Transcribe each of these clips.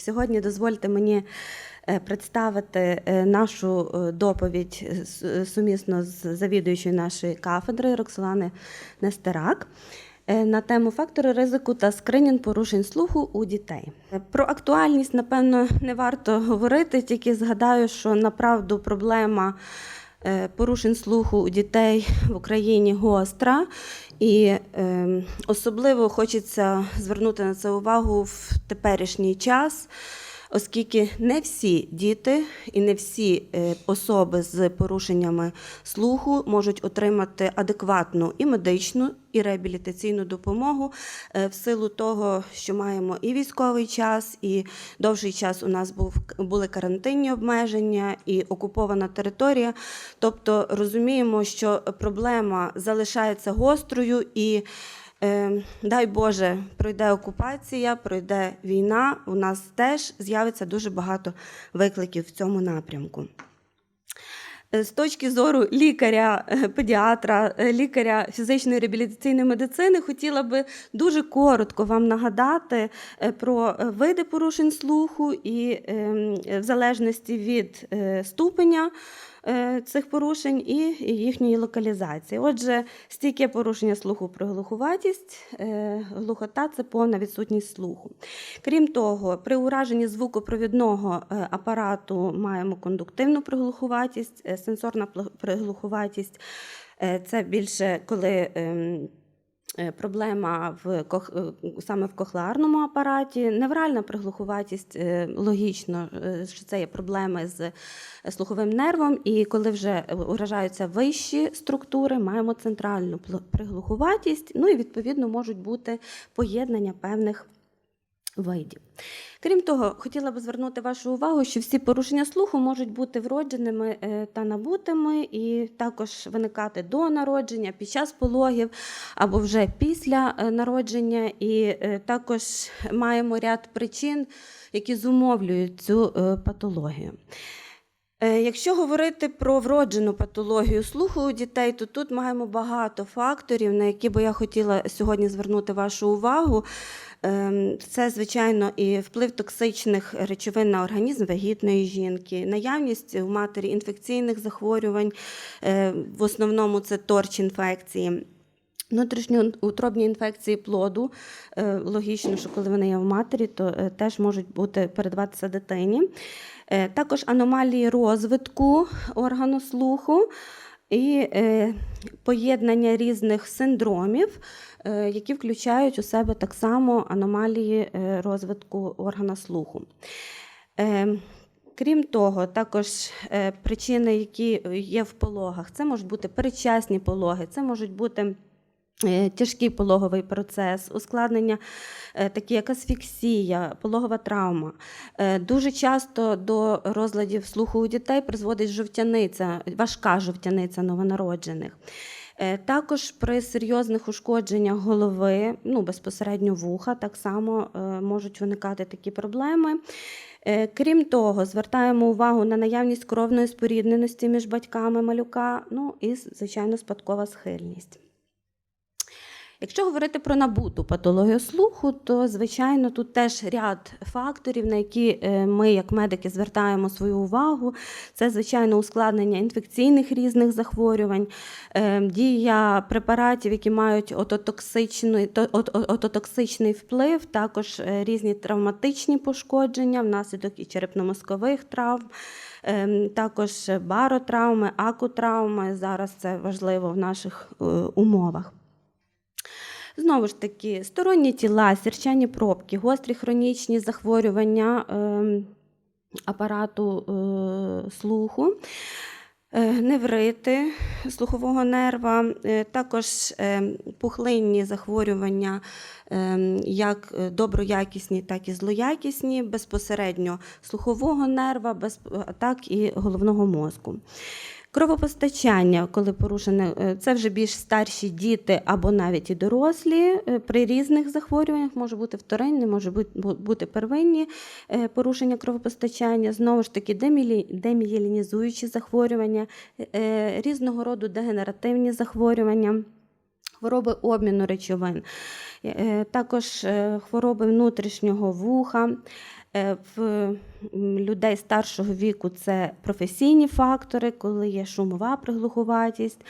Сьогодні дозвольте мені е, представити е, нашу е, доповідь сумісно з завідуючою нашої кафедри Роксолани Нестерак на тему фактори ризику та скринінг порушень слуху у дітей. Про актуальність, напевно, не варто говорити, тільки згадаю, що направду проблема порушень слуху у дітей в Україні гостра. І е, особливо хочеться звернути на це увагу в теперішній час, оскільки не всі діти і не всі е, особи з порушеннями слуху можуть отримати адекватну і медичну, і реабілітаційну допомогу е, в силу того, що маємо і військовий час, і довший час у нас був були карантинні обмеження і окупована територія. Тобто розуміємо, що проблема залишається гострою і. Е, дай Боже, пройде окупація, пройде війна. У нас теж з'явиться дуже багато викликів в цьому напрямку. Е, З точки зору лікаря, е, педіатра, е, лікаря фізичної реабілітаційної медицини, хотіла би дуже коротко вам нагадати про види порушень слуху і ем, в залежності від ступеня цих порушень і їхньої локалізації. Отже, стійке порушення слуху про глухуватість, глухота це повна відсутність слуху. Крім того, при ураженні звукопровідного е, апарату маємо кондуктивну приглухуватість, е, сенсорна приглухуватість е, це більше коли. Е, Проблема в кох... е, саме в кохлеарному апараті, невральна приглухуватість, е, логічно, що це є проблеми з слуховим нервом, і коли вже уражаються вищі структури, маємо центральну приглухуватість, ну і відповідно можуть бути поєднання певних видів. Крім того, хотіла б звернути вашу увагу, що всі порушення слуху можуть бути вродженими е, та набутими, і також виникати до народження, під час пологів або вже після е, народження. І е, також маємо ряд причин, які зумовлюють цю патологію. Е, Якщо говорити про вроджену патологію слуху у дітей, то тут маємо багато факторів, на які би я хотіла сьогодні звернути вашу увагу. Ем, Це, звичайно, і вплив токсичних речовин на організм вагітної жінки, наявність у матері інфекційних захворювань, е, в основному це торч-інфекції. Внутрішньоутробні інфекції плоду, е, логічно, що коли вони є в матері, то е, теж можуть бути передаватися дитині. Е, Також аномалії розвитку органу слуху і поєднання різних синдромів, які включають у себе так само аномалії розвитку органа слуху. Крім того, також причини, які є в пологах, це можуть бути передчасні пологи, це можуть бути тяжкий пологовий процес, ускладнення, е, такі як асфіксія, пологова травма. Е, Дуже часто до розладів слуху у дітей призводить жовтяниця, важка жовтяниця новонароджених. Е, Також при серйозних ушкодженнях голови, ну безпосередньо вуха, так само е, можуть виникати такі проблеми. Е, Крім того, звертаємо увагу на наявність кровної спорідненості між батьками малюка, ну і, звичайно, спадкова схильність. Якщо говорити про набуту патологію слуху, то звичайно тут теж ряд факторів, на які е, ми, як медики, звертаємо свою увагу. Це звичайно ускладнення інфекційних різних захворювань, е, дія препаратів, які мають ототоксичний, то- от- от- ототоксичний вплив, також е, різні травматичні пошкодження внаслідок і черепно-мозкових травм. Також баротравми, акутравми. Зараз це важливо в наших умовах. Знову ж таки, сторонні тіла, сірчані пробки, гострі хронічні захворювання ем, апарату е, слуху, е, неврити слухового нерва, е, також пухлинні захворювання, е, як доброякісні, так і злоякісні, безпосередньо слухового нерва, так і головного мозку. Кровопостачання, коли порушене, е, це вже більш старші діти або навіть і дорослі. е, При різних захворюваннях може бути вторинні, може бути- первинні е, порушення кровопостачання, знову ж таки демієлінізуючі захворювання, різного роду дегенеративні захворювання. хвороби обміну речовин, також хвороби внутрішнього вуха. Е, В людей старшого віку це професійні фактори, коли є шумова приглухуватість,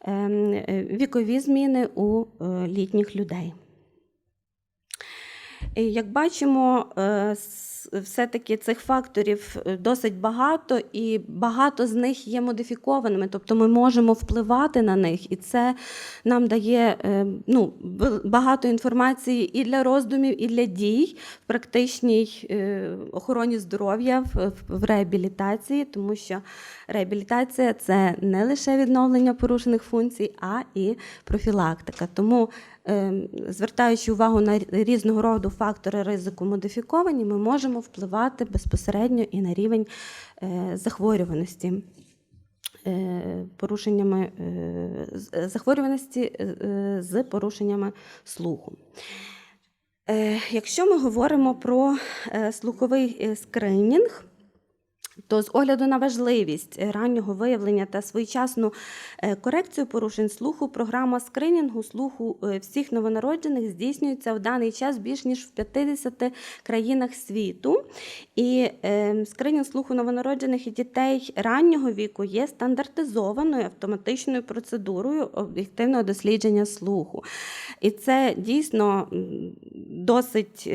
ем, е, вікові зміни у е, літніх людей. Як бачимо, е, все-таки цих факторів е, досить багато, і багато з них є модифікованими, тобто ми можемо впливати на них, і це нам дає е, ну, багато інформації і для роздумів, і для дій в практичній охороні здоров'я, в, реабілітації, тому що реабілітація це не лише відновлення порушених функцій, а і профілактика. Тому звертаючи увагу на різного роду фактори ризику модифіковані, ми можемо впливати безпосередньо і на рівень е, захворюваності. е, Порушеннями е, захворюваності з порушеннями слуху. Якщо ми говоримо про слуховий скринінг, то з огляду на важливість е, раннього виявлення та своєчасну е, корекцію порушень слуху, програма скринінгу слуху е, всіх новонароджених здійснюється в даний час більш ніж в 50 країнах світу. І е, скринінг слуху новонароджених і дітей раннього віку є стандартизованою автоматичною процедурою об'єктивного дослідження слуху. І це дійсно досить.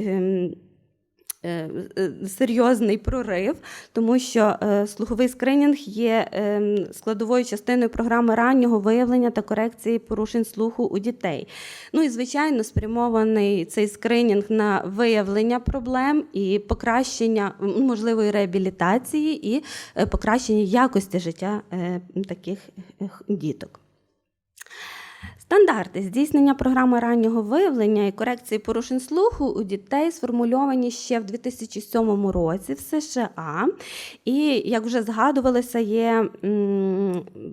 Е, е, серйозний прорив, тому що е, слуховий скринінг є складовою частиною програми раннього виявлення та корекції порушень слуху у дітей. Ну і звичайно, спрямований цей скринінг на виявлення проблем і покращення можливої реабілітації і покращення якості життя таких діток. Стандарти здійснення програми раннього виявлення і корекції порушень слуху у дітей сформульовані ще в 2007 році в США. І, як вже згадувалося, є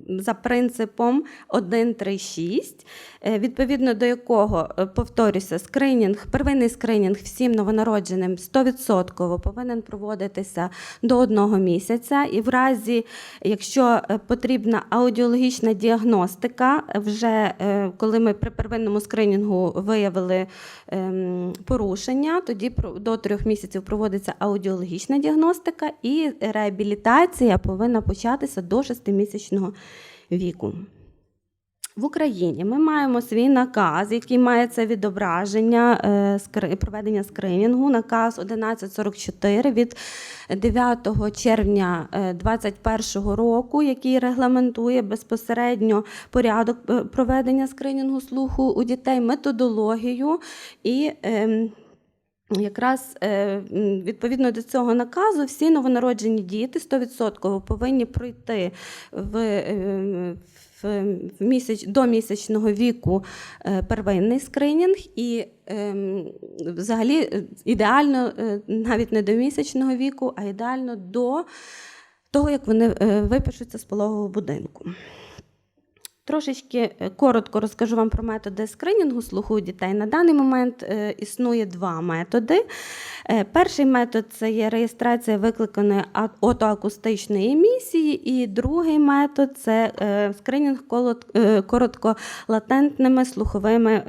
за принципом 1.3.6, е, відповідно до якого, е, повторюся, скринінг, первинний скринінг всім новонародженим 100% повинен проводитися до одного місяця. І в разі, якщо е, потрібна аудіологічна діагностика, вже коли ми при первинному скринінгу виявили ем, порушення, тоді до трьох місяців проводиться аудіологічна діагностика, і реабілітація повинна початися до шестимісячного віку. В Україні ми маємо свій наказ, який має це відображення е, проведення скринінгу, наказ 1144 від 9 червня 2021 року, який регламентує безпосередньо порядок е, проведення скринінгу слуху у дітей, методологію і. Якраз е, відповідно до цього наказу всі новонароджені діти 100% повинні пройти в, е, в, місяць, до місячного віку е, первинний скринінг, і ем, взагалі ідеально навіть не до місячного віку, а ідеально до того, як вони випишуться з пологового будинку. Трошечки е, коротко розкажу вам про методи скринінгу слуху у дітей. На даний момент е, існує два методи. Е, Перший метод це є реєстрація викликаної отоакустичної емісії, і другий метод це скринінг коротколатентними слуховими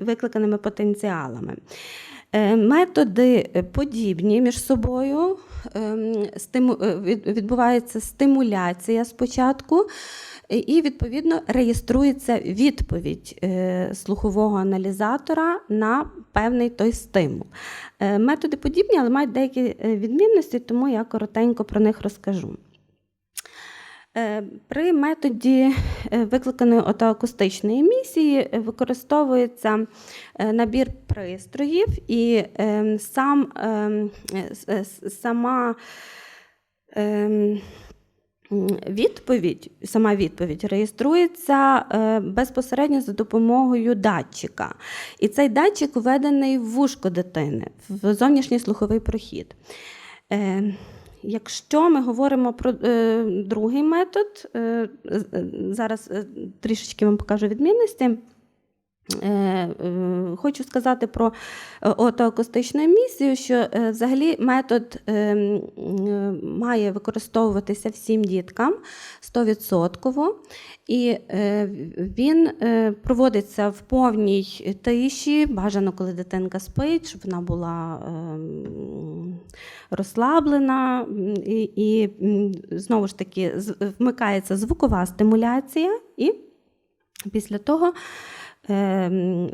викликаними потенціалами. Е, Методи е, подібні між собою. Ем, е, від- Відбувається стимуляція спочатку, і- відповідно реєструється відповідь слухового аналізатора на певний той стимул. Методи подібні, але мають деякі відмінності, тому я коротенько про них розкажу. Е, При методі е, викликаної отоакустичної емісії е, використовується набір пристроїв, і е, сам, е, с- сама е, відповідь, сама відповідь реєструється безпосередньо за допомогою датчика. І цей датчик введений в вушко дитини, в зовнішній слуховий прохід. Якщо ми говоримо про е, другий метод, е, е, зараз е, трішечки вам покажу відмінності. Е, е, Хочу сказати про е, отоакустичну емісію, що взагалі метод має використовуватися всім діткам 100%. І він проводиться в повній тиші, бажано, коли дитинка спить, щоб вона була розслаблена. І, і знову ж таки вмикається звукова стимуляція, і після того. Ем,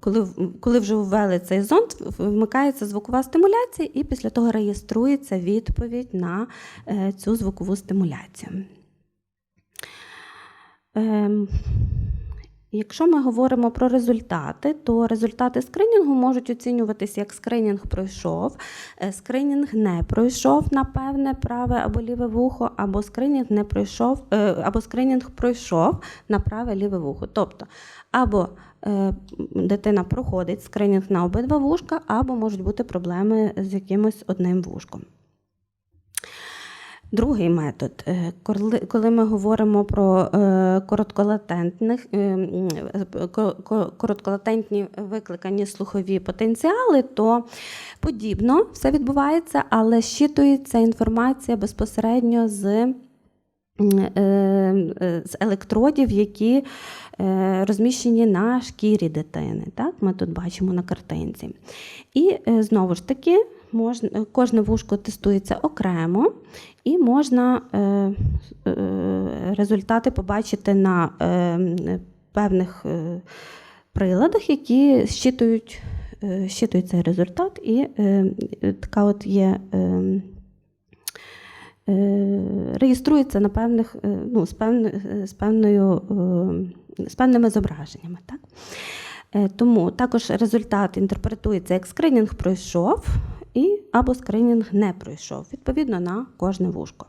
Коли, коли вже ввели цей зонд, вмикається звукова стимуляція, і після того реєструється відповідь на е, цю звукову стимуляцію. Ем, Якщо ми говоримо про результати, то результати скринінгу можуть оцінюватися як скринінг пройшов, е, скринінг не пройшов на певне праве або ліве вухо, або скринінг не пройшов, е, або скринінг пройшов на праве ліве вухо. Тобто, або е, дитина проходить скринінг на обидва вушка, або можуть бути проблеми з якимось одним вушком. Другий метод, е, коли, ми говоримо про е, коротколатентні викликані слухові потенціали, то подібно все відбувається, але щитується інформація безпосередньо з, з електродів, які е, розміщені на шкірі дитини. Так? Ми тут бачимо на картинці. І е, знову ж таки, можна, кожне вушко тестується окремо, і можна е, е, результати побачити на е, певних е, приладах, які щитують, е, щитують цей результат, і е, така от є. Е, е, Реєструється на певних, е, ну, з, певною, з, певною, е, з певними зображеннями. Так? Е, Тому також результат інтерпретується як скринінг пройшов і або скринінг не пройшов, відповідно на кожне вушко.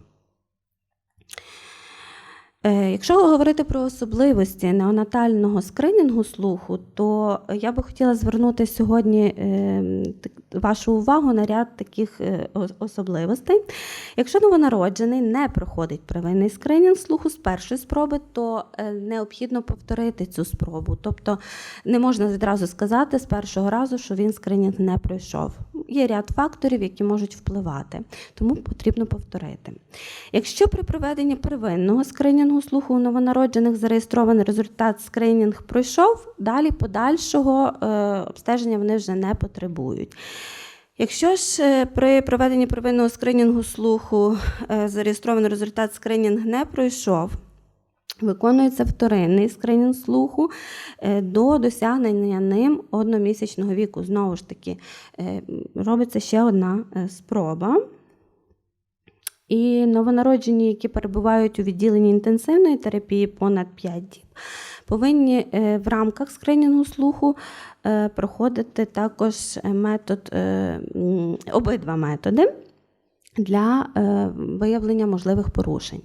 Е, Якщо говорити про особливості неонатального скринінгу слуху, то я би хотіла звернути сьогодні е, вашу увагу на ряд таких е, особливостей. Якщо новонароджений не проходить первинний скринінг слуху з першої спроби, то необхідно повторити цю спробу. Тобто не можна відразу сказати з першого разу, що він скринінг не пройшов. Є ряд факторів, які можуть впливати, тому потрібно повторити. Якщо при проведенні первинного скринінгу слуху у новонароджених зареєстрований результат скринінг пройшов, далі подальшого е, обстеження вони вже не потребують. Якщо ж е, при проведенні первинного скринінгу слуху е, зареєстрований результат скринінг не пройшов, Виконується вторинний скринінг слуху е, до досягнення ним одномісячного віку. Знову ж таки, е, робиться ще одна е, спроба. І новонароджені, які перебувають у відділенні інтенсивної терапії понад 5 діб, повинні в рамках скринінгу слуху проходити також метод, обидва методи для виявлення можливих порушень.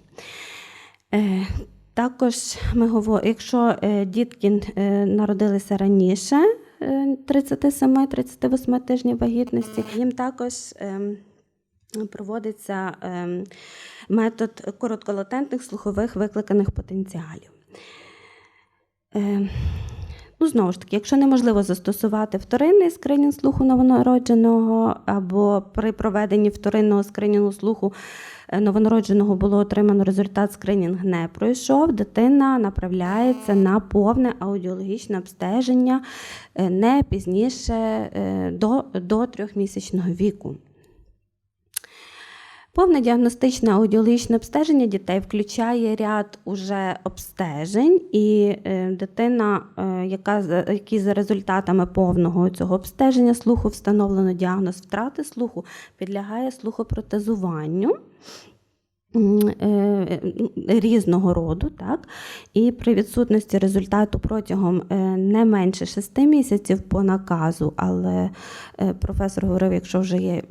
Е, Також ми говоримо, якщо е, дітки е, народилися раніше е, 37-38 тижнів вагітності, їм також ем, проводиться ем, метод коротколатентних слухових викликаних потенціалів. Е, Ну, знову ж таки, якщо неможливо застосувати вторинний скринінг слуху новонародженого, або при проведенні вторинного скринінгу слуху е, новонародженого було отримано результат скринінг не пройшов, дитина направляється на повне аудіологічне обстеження е, не пізніше е, до, до трьохмісячного віку. Повне діагностичне аудіологічне обстеження дітей включає ряд уже обстежень, і е, дитина, е, яка, якій за результатами повного цього обстеження слуху встановлено діагноз втрати слуху, підлягає слухопротезуванню. М, е, Різного роду, так? і при відсутності результату протягом е, не менше 6 місяців по наказу, але е, професор говорив, якщо вже є,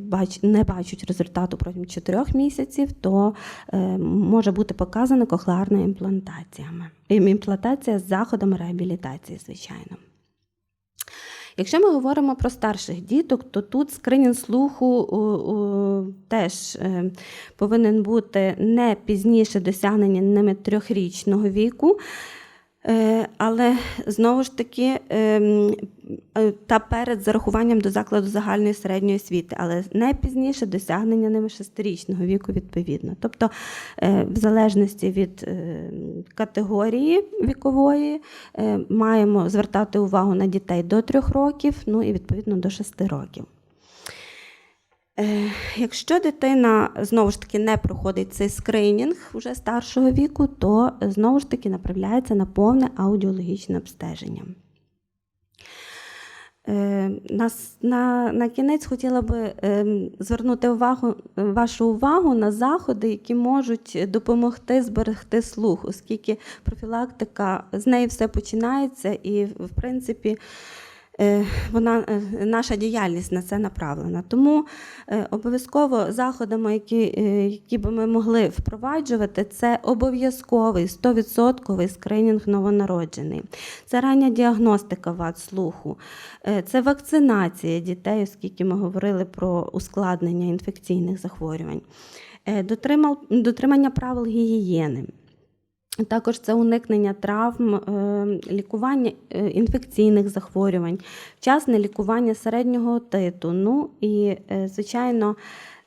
не бачать результату протягом 4 місяців, то е, може бути показана кохлеарна імплантаціями. Ім- Імплантація з заходами реабілітації, звичайно. Якщо ми говоримо про старших діток, то тут скринінг слуху у, у, теж е, повинен бути не пізніше досягнення ними трьохрічного віку. Е, Але знову ж таки, ем, е, та перед зарахуванням до закладу загальної середньої освіти, але не пізніше досягнення ними шестирічного віку відповідно. Тобто, е, в залежності від категорії вікової, маємо звертати увагу на дітей до трьох років, ну і відповідно до шести років. Е, Якщо дитина знову ж таки не проходить цей скринінг вже старшого віку, то знову ж таки направляється на повне аудіологічне обстеження. Е, Нас на, на кінець хотіла би ем, звернути увагу, вашу увагу на заходи, які можуть допомогти зберегти слух, оскільки профілактика з неї все починається, і в принципі вона, е, наша діяльність на це направлена. Тому е, обов'язково заходами, які, е, які би ми могли впроваджувати, це обов'язковий 100% скринінг новонароджений. Це рання діагностика вад слуху, е, це вакцинація дітей, оскільки ми говорили про ускладнення інфекційних захворювань, е, дотримання правил гігієни. Також це уникнення травм, е, лікування е, інфекційних захворювань, вчасне лікування середнього отиту. Ну і, е, звичайно,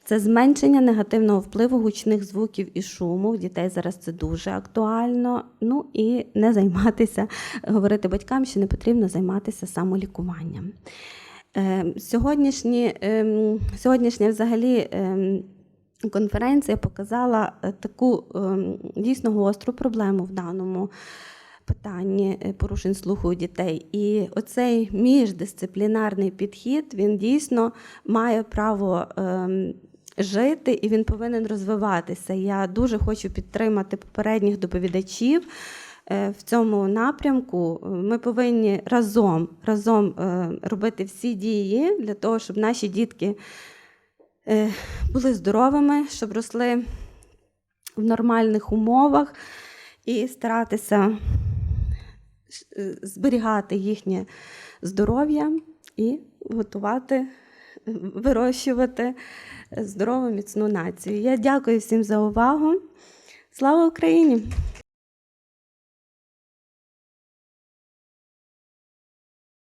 це зменшення негативного впливу гучних звуків і шуму. В дітей зараз це дуже актуально. Ну і не займатися, говорити батькам, що не потрібно займатися самолікуванням. Ем, сьогоднішня взагалі. Конференція показала е, таку ем, дійсно гостру проблему в даному питанні е, порушень слуху у дітей. І оцей міждисциплінарний підхід він дійсно має право. ем, Жити і він повинен розвиватися. Я дуже хочу підтримати попередніх доповідачів е, в цьому напрямку. Ми повинні разом, разом робити всі дії для того, щоб наші дітки були здоровими, щоб росли в нормальних умовах і старатися е, зберігати їхнє здоров'я і готувати, вирощувати здорову міцну націю. Я дякую всім за увагу. Слава Україні!